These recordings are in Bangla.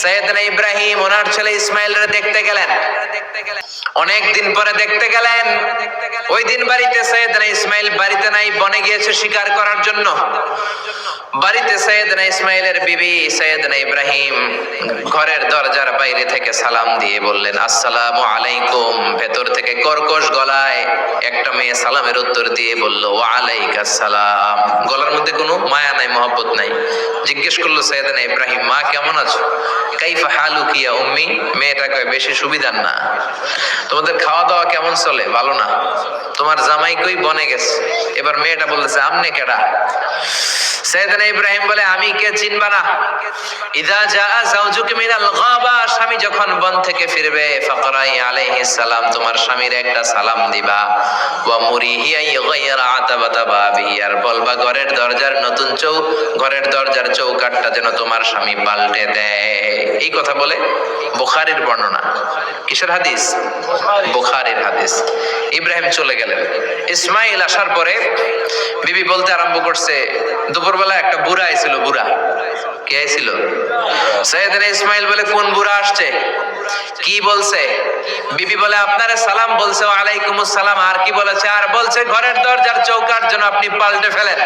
সৈয়দনা ইব্রাহিম, ওনার ছেলে ইসমাইলের দেখতে গেলেন। অনেক দিন পরে দেখতে গেলেন। ওই দিন বাড়িতে সৈয়দনা ইসমাইল বাড়িতে নাই, বনে গিয়েছে শিকার করার জন্য। বাড়িতে সৈয়দনা ইসমাইলের বিবি সৈয়দনা ইব্রাহিম ঘরের দরজার বাইরে থেকে সালাম দিয়ে বললেন, আসসালামু আলাইকুম। ভেতর থেকে কর্কশ গলায় একটা মেয়ে সালামের উত্তর দিয়ে বলল ওয়ালাইকাস সালাম। গলার মধ্যে কোনো মায়া নাই, মহব্বত নাই। জিজ্ঞেস করল, সৈয়দনা ইব্রাহিম, মা কেমন আছো? কাইফা হালু কিয়া উম্মি? মেয়েটা বেশি সুবিধার না। তোমাদের খাওয়া দাওয়া কেমন চলে? ভালো না। তোমার জামাই কই? বনে গেছে। এবার মেয়েটা বলতেছে, আমনে কেডা? সৈয়দনা ইব্রাহিম বলে, আমি কে চিনবা না? ইদা জা জাওজুক মিনাল গাবা স্বামী যখন বন থেকে ফিরবে, ফাকরাই আলাইহিস সালাম, তোমার স্বামীর একটা সালাম দিবা। ওয়া মুরিহি আই আতাবাতা বাবি আর বলবা, ঘরের দরজার নতুন চৌ, ঘরের দরজার চৌকাটটা যেন তোমার স্বামী পাল্টে দেয়। এই কথা বলে বুখারীর বর্ণনা। কিসের হাদিস? বুখারীর হাদিস। ইব্রাহিম চলে গেলেন। ইসমাইল আসার পরে বিবি বলতে আরম্ভ করছে দুপুরবেলা একটা বুড়া আইছিল, বুড়া। কে আইছিল? সৈয়দনা ইসমাইল বলে, কোন বুড়া আসছে? কি বলছে? বিবি বলে, আপনারে সালাম বলছে ওয়ালাইকুম সালাম। আর কি বলেছে? আর বলছে, ঘরের দরজার চৌকার যেন আপনি পাল্টে ফেলেন।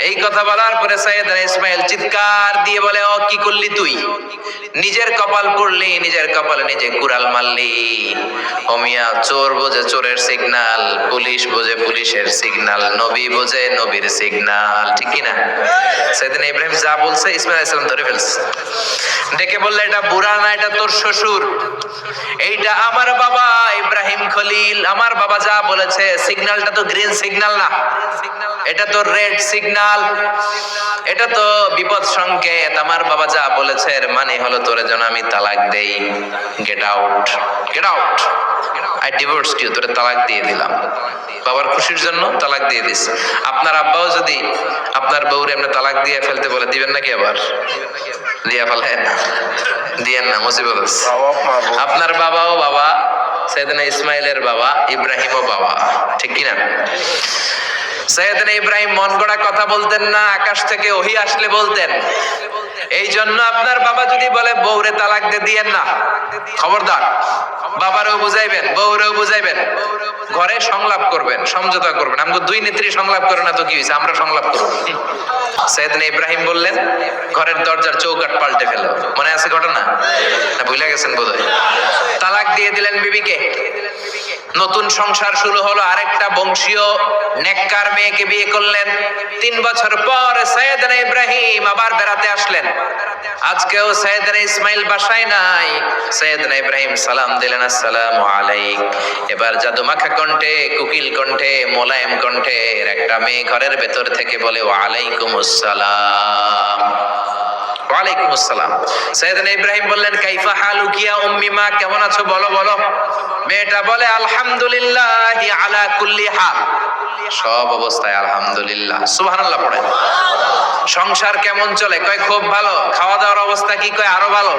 এই কথা বলার পরে সৈয়দনা ইসমাইল চিৎকার দিয়ে বলে, ও, কি করলি তুই? নিজের কপাল পড়লি, নিজের কপালে নিজে কুড়াল মারলি। অমিয়া চোর বোঝে চোরের সিগনাল পুলিশ বোঝে পুলিশের সিগনাল নবী বোঝে নবীর সিগনাল ঠিক কি না? সেদিন ইব্রাহিম যা বলছে, ইসমাইল ইসলাম ধরে ফেলছে। ডেকে বললে, এটা বুড়া না, এটা তোর শ্বশুর। এইটা আমার বাবা ইব্রাহিম খলিল। আমার বাবা যা বলেছে সিগন্যালটা তো গ্রিন সিগনাল না। এটা তো রেড সিগন্যাল। এটা তো বিপদ সংকেত। আমার বাবা যা বলেছে, এর মানে হলো তোরে যেন আমি তালাক দেই। Get out get out I divorce you তোরে তালাক দিয়ে দিলাম। বাবার খুশির জন্য তালাক দিয়ে দিস আপনার আব্বাও যদি আপনার বউরে এমনি তালাক দিয়ে ফেলতে বলে, দিবেন নাকি আবার? দিয়া ফেলেন। দিয়েন না, মুসিবত। আপনার বাবাও বাবা সৈয়দনা ইসমাইলের বাবা, ইব্রাহিমও বাবা। ঠিক কিনা? সৈয়দনা ইব্রাহিম মন গড়া কথা বলতেন না আকাশ থেকে ওহি আসলে বলতেন। এই জন্য আপনার বাবা যদি বলে, বউরে তালাক দিয়ে দিয়েন না। খবরদার। বাবারেও বুঝাইবেন, বউরেও বুঝাইবেন। ঘরে সংলাপ করবেন, সমঝোতা করবেন। আমাকে দুই নেত্রী সংলাপ করে না তো কি হয়েছে আমরা সংলাপ করব। সৈয়দনা ইব্রাহিম বললেন, ঘরের দরজার চৌকাট পাল্টে ফেলো। মনে আছে ঘটনা? না, ভুলে গেছেন বোধহয়? তালাক দিয়ে দিলেন বিবিকে। নতুন সংসার শুরু হলো, আরেকটা বংশীয় নেককার মেয়েকে বিয়ে করলেন। তিন বছর পর সৈয়দনা ইব্রাহিম আবার বেড়াতে আসলেন। আজকেও সৈয়দনা ইসমাইল বাসায় নাই। সৈয়দনা ইব্রাহিম সালাম দিলেন, আসসালামু আলাইক। এবার জাদু মাখা কণ্ঠে, কুকিল কণ্ঠে, মোলায়েম কণ্ঠের একটা মেয়ে ঘরের ভেতর থেকে বলে ওয়ালাইকুম আসসালাম ওয়ালাইকুম আসসালাম সৈয়দনা ইব্রাহিম বললেন, কাইফা উম্মি মা, কেমন আছো বলো বলো? মেয়েটা বলে, আলহামদুলিল্লাহ আলা কুল্লি হাল। সব অবস্থায় আলহামদুলিল্লাহ। সুবহানাল্লাহ সংসার কেমন চলে? কয় খুব ভালো। খাওয়া দাওয়ার অবস্থা কি? কয় আরও ভালো।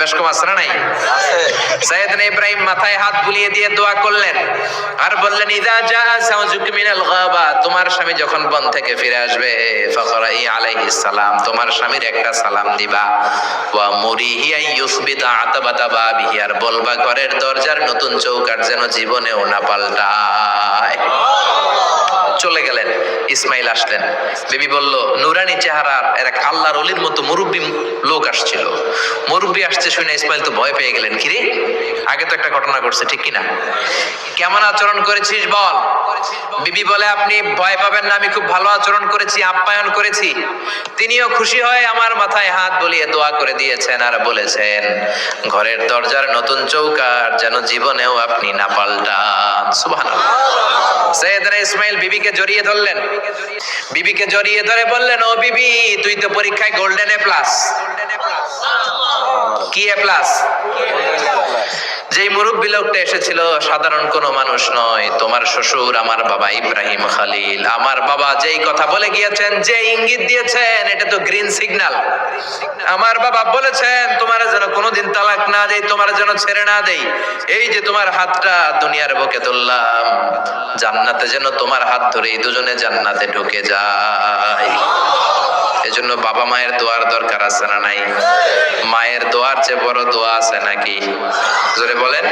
বেশ কম আসরা নাই? ইব্রাহিম মাথায় হাত বুলিয়ে দিয়ে দোয়া করলেন। আর বললেন ইদা জা সাউজুক মিনাল গাবা তোমার স্বামী যখন বন থেকে ফিরে আসবে ফাকরাই আলাইহিস সালাম তোমার স্বামীর একটা সালাম দিবা। ওয়া মুরিহি আই ইউসবিতা আতাবাতা বাবিহি আর বলবা ঘরের দরজার নতুন চৌকাট যেন জীবনেও না গেলেন ইসমাইল আসলেন। বেবি বলল, নুরানি চেহারার এক আল্লাহর অলির মতো মুরব্বী লোক আসছিল। মুরব্বী আসছে শুনে ইসমাইল তো ভয় পেয়ে গেলেন, কিরে, আগে তো একটা ঘটনা ঘটছে, ঠিক কিনা? কেমন আচরণ করেছিস বল? বিবি বলে, আপনি ভয় পাবেন না, আমি খুব ভালো আচরণ করেছি, আপ্যায়ন করেছি। তিনিও খুশি হয়ে আমার মাথায় হাত বলিয়ে দোয়া করে দিয়েছেন আর বলেছেন, ঘরের দরজার নতুন চৌকার যেন জীবনেও আপনি না পাল্টান। সুবহানাল্লাহ। সৈয়দনা ইসমাইল বিবিকে জড়িয়ে ধরলেন। বিবিকে জড়িয়ে ধরে বললেন ও বিবি তুই তো পরীক্ষায় গোল্ডেন এ প্লাস কি এ প্লাস যেই মুরব্বী লোকটা এসেছিল, সাধারণ কোনো মানুষ নয়। তোমার শ্বশুর আমার বাবা ইব্রাহিম খালিল। আমার বাবা যেই কথা বলে গিয়েছেন, যে ইঙ্গিত দিয়েছেন, এটা তো গ্রিন সিগন্যাল আমার বাবা বলেছেন, তোমার যেন কোনোদিন তালাক না দেই, তোমার যেন ছেড়ে না দেই। এই যে তোমার হাতটা, দুনিয়ার বুকে তুললাম। জান্নাতে যেন তোমার হাত ধরে এই দুজনে জান্নাতে ঢুকে যায়। এজন্য বাবা মায়ের দোয়ার দরকার আছে না নাই? মায়ের দোয়ার চেয়ে বড় দোয়া আছে নাকি? জোরে বলেন।